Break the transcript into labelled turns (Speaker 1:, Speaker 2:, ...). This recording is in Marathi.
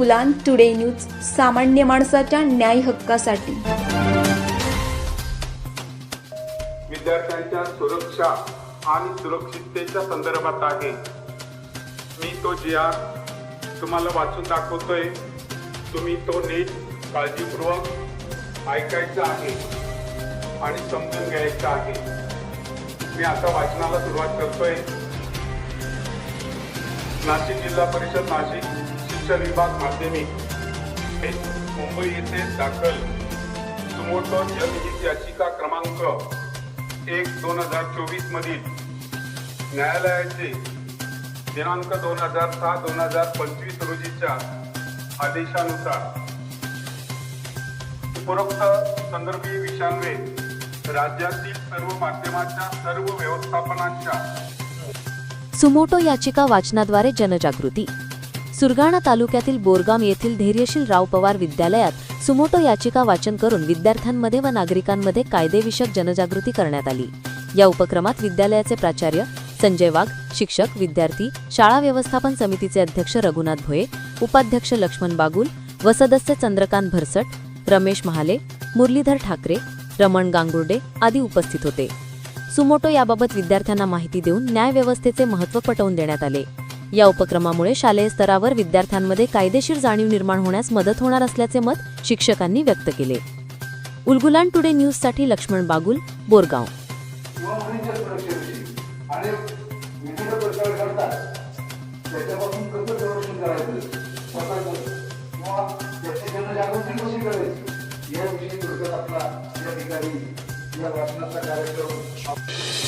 Speaker 1: उलान टुडे न्यूज सामान्य माणसाच्या न्याय हक्कासाठी.
Speaker 2: विद्यार्थ्यांच्या सुरक्षा आणि सुरक्षिततेच्या संदर्भात आहे. मी तो जी आर तुम्हाला वाचून दाखवतोय. तुम्ही तो नीट काळजीपूर्वक ऐकायचा आहे आणि समजून घ्यायचा आहे. मी आता वाचनाला सुरुवात करतोय. नाशिक जिल्हा परिषद नाशिक शिक्षण विभाग माध्यमिक मुंबई येथे दाखल. सुमोटो जनहित याचिका क्रमांक एक दोन हजार चोवीस मधील न्यायालयाचे दिनांक दोन हजार सहा दोन हजार पंचवीस रोजीच्या आदेशानुसार. उपरोक्त संदर्भी विषयांवे राज्यातील सर्व माध्यमांच्या सर्व व्यवस्थापनांच्या
Speaker 3: सुमोटो याचिका वाचनाद्वारे जनजागृती. सुरगाणा तालुक्यातील बोरगाम येथील धैर्यशील राव पवार विद्यालयात सुमोटो याचिका वाचन करून विद्यार्थ्यांमध्ये व नागरिकांमध्ये कायदेविषयक जनजागृती करण्यात आली. या उपक्रमात विद्यालयाचे प्राचार्य संजय वाघ शिक्षक विद्यार्थी शाळा व्यवस्थापन समितीचे अध्यक्ष रघुनाथ भोये उपाध्यक्ष लक्ष्मण बागुल व सदस्य चंद्रकांत भरसट रमेश महाले मुरलीधर ठाकरे रमण गांगुर्डे आदी उपस्थित होते. सुमोटो याबाबत विद्यार्थ्यांना माहिती देऊन न्यायव्यवस्थेचे महत्त्व पटवून देण्यात आले. या उपक्रमामुळे शालेय स्तरावर विद्यार्थ्यांमध्ये कायदेशीर जाणीव निर्माण होण्यास मदत होणार असल्याचे मत शिक्षकांनी व्यक्त केले. उलगुलान टुडे न्यूजसाठी लक्ष्मण बागुल बोरगाव.
Speaker 4: या मुलींच्या आपला या ठिकाणी या वाचनाचा कार्यक्रम